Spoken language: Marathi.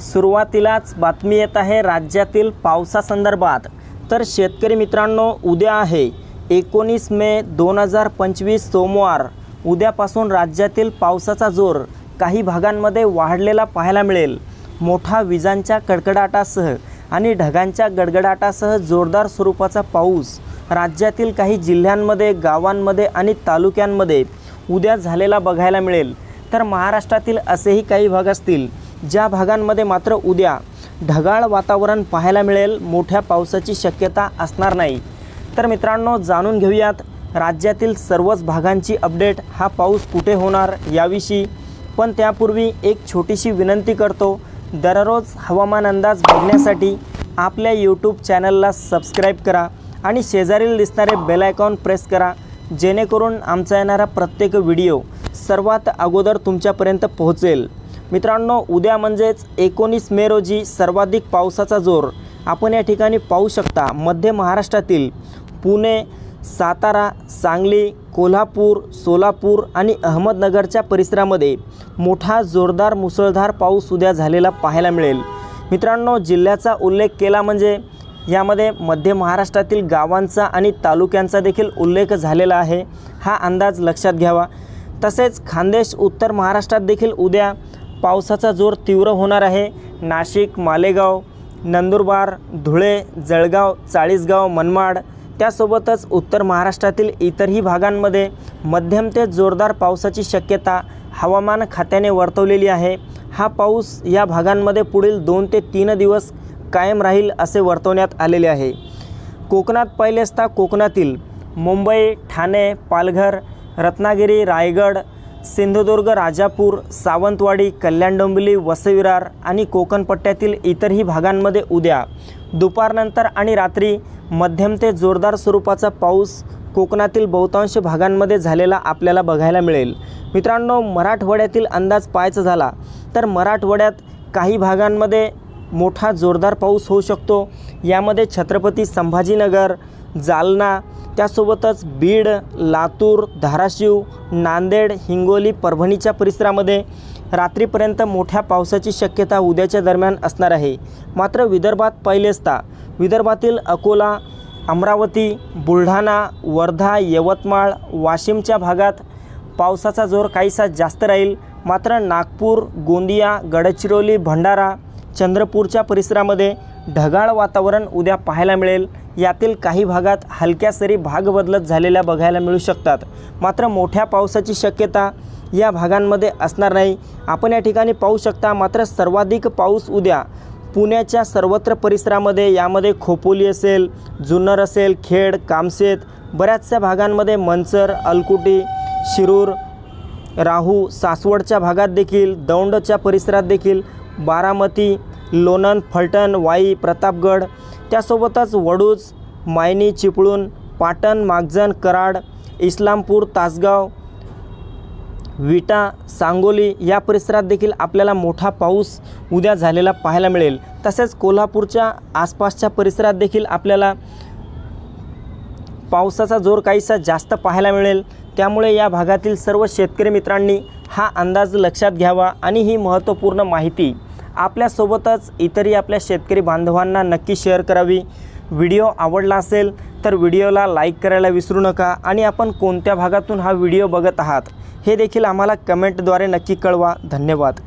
सुरुवातीलाच बातमी येत आहे राज्यातील पावसासंदर्भात. तर शेतकरी मित्रांनो उद्या आहे एकोणीस मे दोन हजार पंचवीस सोमवार. उद्यापासून राज्यातील पावसाचा जोर काही भागांमध्ये वाढलेला पाहायला मिळेल. मोठा विजांच्या कडकडाटासह आणि ढगांच्या गडगडाटासह जोरदार स्वरूपाचा पाऊस राज्यातील काही जिल्ह्यांमध्ये गावांमध्ये आणि तालुक्यांमध्ये उद्या झालेला बघायला मिळेल. तर महाराष्ट्रातील असेही काही भाग असतील ज्या भागांमध्ये मात्र उद्या ढगाळ वातावरण पाहायला मिळेल मोठ्या पावसाची शक्यता असणार नाही. तर मित्रांनो जाणून घेऊयात राज्यातील सर्वच भागांची अपडेट. हा पाऊस कुठे होणार याविषयी. पण त्यापूर्वी एक छोटीशी विनंती करतो दररोज हवामान अंदाज बघण्यासाठी आपल्या यूट्यूब चॅनलला सबस्क्राईब करा आणि शेजारील दिसणारे बेल आयकॉन प्रेस करा जेणेकरून आमचा येणारा प्रत्येक व्हिडिओ सर्वात अगोदर तुमच्यापर्यंत पोहोचेल. मित्रांनो उद्या म्हणजेच एकोणीस मे रोजी सर्वाधिक पावसाचा जोर. आपण या ठिकाणी पाहू शकता मध्य महाराष्ट्रातील पुणे सातारा सांगली कोल्हापूर सोलापूर आणि अहमदनगरच्या परिसरामध्ये मोठा जोरदार मुसळधार पाऊस उद्या झालेला पाहायला मिळेल. मित्रांनो जिल्ह्याचा उल्लेख केला म्हणजे यामध्ये मध्य महाराष्ट्रातील गावांचा आणि तालुक्यांचा देखील उल्लेख झालेला आहे. हा अंदाज लक्षात घ्यावा. तसेच खानदेश उत्तर महाराष्ट्रात देखील उद्या पावसाचा जोर तीव्र होणार आहे. नाशिक मालेगाव नंदुरबार धुळे जळगाव चाळीसगाव मनमाड त्यासोबतच उत्तर महाराष्ट्रातील इतरही भागांमध्ये मध्यम ते जोरदार पावसाची शक्यता हवामान खात्याने वर्तवलेली आहे. हा पाऊस या भागांमध्ये पुढील दोन ते तीन दिवस कायम राहील असे वर्तवण्यात आलेले आहे. कोकणात पहिले असता कोकणातील मुंबई ठाणे पालघर रत्नागिरी रायगड सिंधुदुर्ग राजापूर सावंतवाडी कल्याण डोंबिवली वसविरार आणि कोकणपट्ट्यातील इतरही भागांमध्ये उद्या दुपारनंतर आणि रात्री मध्यम ते जोरदार स्वरूपाचा पाऊस कोकणातील बहुतांश भागांमध्ये झालेला आपल्याला बघायला मिळेल. मित्रांनो मराठवाड्यातील अंदाज पाहायचा झाला तर मराठवाड्यात काही भागांमध्ये मोठा जोरदार पाऊस होऊ शकतो. यामध्ये छत्रपती संभाजीनगर जालना. त्यासोबतच बीड लातूर धाराशिव नांदेड हिंगोली परभणीच्या परिसरामध्ये रात्रीपर्यंत मोठ्या पावसाची शक्यता उद्याच्या दरम्यान असणार आहे. मात्र विदर्भात पहिले असता विदर्भातील अकोला अमरावती बुलढाणा वर्धा यवतमाळ वाशिमच्या भागात पावसाचा जोर काहीसा जास्त राहील. मात्र नागपूर गोंदिया गडचिरोली भंडारा चंद्रपूरच्या परिसरामध्ये ढगाळ वातावरण उद्या पाहायला मिळेल. यातील काही भागात हलक्या सरी भाग बदलत झालेल्या बघायला मिळू शकतात. मात्र मोठ्या पावसाची शक्यता या भागांमध्ये असणार नाही. आपण या ठिकाणी पाहू शकता मात्र सर्वाधिक पाऊस उद्या पुण्याच्या सर्वत्र परिसरामध्ये यामध्ये खोपोली असेल जुन्नर असेल खेड कामशेत बऱ्याचशा भागांमध्ये मंचर अलकुटी शिरूर राहू सासवडच्या भागात देखील दौंडच्या परिसरात देखील बारामती लोणंद फलटण वाई प्रतापगड त्यासोबतच वडूज मायनी चिपळूण पाटण मागजन कराड इस्लामपूर तासगाव विटा सांगोली या परिसरात देखील आपल्याला मोठा पाऊस उद्या झालेला पाहायला मिळेल. तसेच कोल्हापूरच्या आसपासच्या परिसरात देखील आपल्याला पावसाचा जोर काहीसा जास्त पाहायला मिळेल. त्यामुळे या भागातील सर्व शेतकरी मित्रांनी हा अंदाज लक्षात घ्यावा आणि ही महत्त्वपूर्ण माहिती आपल्यासोबतच इतरही आपल्या शेतकरी बांधवांना नक्की शेअर करावी. व्हिडिओ आवडला असेल तर व्हिडिओला लाईक करायला विसरू नका आणि आपण कोणत्या भागातून हा व्हिडिओ बघत आहात हे देखील आम्हाला कमेंटद्वारे नक्की कळवा. धन्यवाद.